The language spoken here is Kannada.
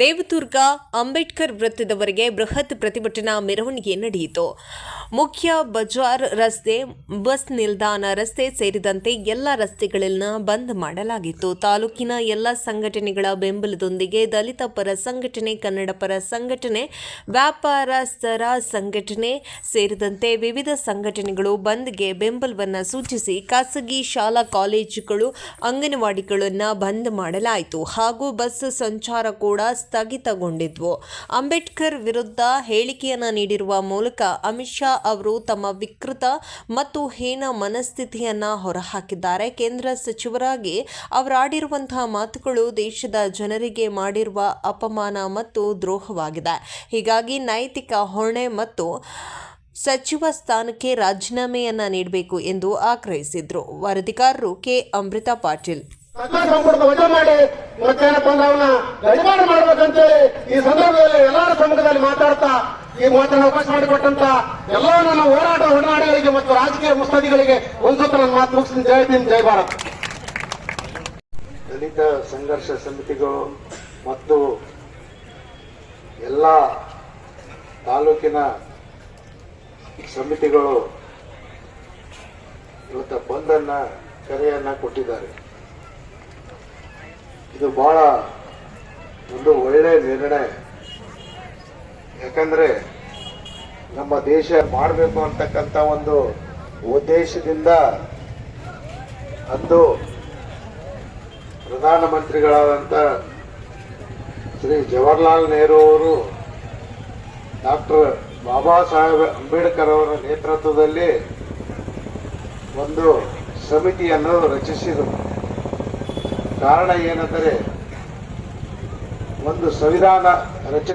ದೇವದುರ್ಗ ಅಂಬೇಡ್ಕರ್ ವೃತ್ತದವರೆಗೆ ಬೃಹತ್ ಪ್ರತಿಭಟನಾ ಮೆರವಣಿಗೆ ನಡೆಯಿತು. ಮುಖ್ಯ ಬಜಾರ್ ರಸ್ತೆ, ಬಸ್ ನಿಲ್ದಾಣ ರಸ್ತೆ ಸೇರಿದಂತೆ ಎಲ್ಲ ರಸ್ತೆಗಳನ್ನು ಬಂದ್ ಮಾಡಲಾಗಿತ್ತು. ತಾಲೂಕಿನ ಎಲ್ಲ ಸಂಘಟನೆಗಳ ಬೆಂಬಲದೊಂದಿಗೆ ದಲಿತ ಪರ ಸಂಘಟನೆ, ಕನ್ನಡ ಪರ ಸಂಘಟನೆ ವ್ಯಾಪಾರಸ್ಥರ ಸಂಘಟನೆ ಸೇರಿದಂತೆ ವಿವಿಧ ಸಂಘಟನೆಗಳು ಬಂದ್ಗೆ ಬೆಂಬಲವನ್ನು ಸೂಚಿಸಿ ಖಾಸಗಿ ಶಾಲಾ ಕಾಲೇಜುಗಳು, ಅಂಗನವಾಡಿಗಳನ್ನು ಬಂದ್ ಮಾಡಲಾಯಿತು. ಹಾಗೂ ಬಸ್ ಸಂಚಾರ ಕೂಡ ಸ್ಥಗಿತಗೊಂಡಿದ್ವು. ಅಂಬೇಡ್ಕರ್ ವಿರುದ್ಧ ಹೇಳಿಕೆಯನ್ನು ನೀಡಿರುವ ಮೂಲಕ ಅಮಿತ್ ಶಾ ಅವರು ತಮ್ಮ ವಿಕೃತ ಮತ್ತು ಹೀನ ಮನಸ್ಥಿತಿಯನ್ನ ಹೊರಹಾಕಿದ್ದಾರೆ. ಕೇಂದ್ರ ಸಚಿವರಾಗಿ ಅವರಾಡಿರುವಂತಹ ಮಾತುಗಳು ದೇಶದ ಜನರಿಗೆ ಮಾಡಿರುವ ಅಪಮಾನ ಮತ್ತು ದ್ರೋಹವಾಗಿದೆ. ಹೀಗಾಗಿ ನೈತಿಕ ಹೊಣೆ ಮತ್ತು ಸಚಿವ ಸ್ಥಾನಕ್ಕೆ ರಾಜೀನಾಮೆಯನ್ನ ನೀಡಬೇಕು ಎಂದು ಆಗ್ರಹಿಸಿದರು. ವರದಿಗಾರರು ಕೆ. ಅಮೃತ ಪಾಟೀಲ್. ಸಚಿವ ಸಂಪುಟದ ವಜಾ ಮಾಡಿ ಮತ್ತೇನಪ್ಪ ಅಂದ್ರೆ ಅವನ್ನ ಗಡಿಪಾರು ಮಾಡ್ಬೇಕಂತೇಳಿ ಈ ಸಂದರ್ಭದಲ್ಲಿ ಎಲ್ಲರ ಸಮ್ಮುಖದಲ್ಲಿ ಮಾತಾಡ್ತಾ ಈ ಮಾತನ್ನು ಅವಕಾಶ ಮಾಡಿಕೊಟ್ಟಂತ ಎಲ್ಲ ನನ್ನ ಹೋರಾಟ ಹೊರನಾಡಿಗಳಿಗೆ ಮತ್ತು ರಾಜಕೀಯ ಮುಸ್ತದಿಗಳಿಗೆ ಒಂದು ಸುತ್ತ ನನ್ನ ಮಾತು ಮುಗಿಸ್ತೀನಿ. ಜೈ ಭೀಮ್ ಜೈ ಭಾರತ್. ದಲಿತ ಸಂಘರ್ಷ ಸಮಿತಿಗಳು ಮತ್ತು ಎಲ್ಲ ತಾಲೂಕಿನ ಸಮಿತಿಗಳು ಇವತ್ತ ಬಂದನ್ನ ಕರೆಯನ್ನ ಕೊಟ್ಟಿದ್ದಾರೆ. ಇದು ಬಹಳ ಒಂದು ಒಳ್ಳೆ ನಿರ್ಣಯ. ಯಾಕಂದ್ರೆ ನಮ್ಮ ದೇಶ ಮಾಡಬೇಕು ಅಂತಕ್ಕಂಥ ಒಂದು ಉದ್ದೇಶದಿಂದ ಅಂದು ಪ್ರಧಾನಮಂತ್ರಿಗಳಾದಂಥ ಶ್ರೀ ಜವಾಹರ್ಲಾಲ್ ನೆಹರು ಅವರು ಡಾಕ್ಟರ್ ಬಾಬಾ ಸಾಹೇಬ್ ಅಂಬೇಡ್ಕರ್ ಅವರ ನೇತೃತ್ವದಲ್ಲಿ ಒಂದು ಸಮಿತಿಯನ್ನು ರಚಿಸಿದರು. ಕಾರಣ ಏನೆಂದರೆ ಒಂದು ಸಂವಿಧಾನ ರಚನೆ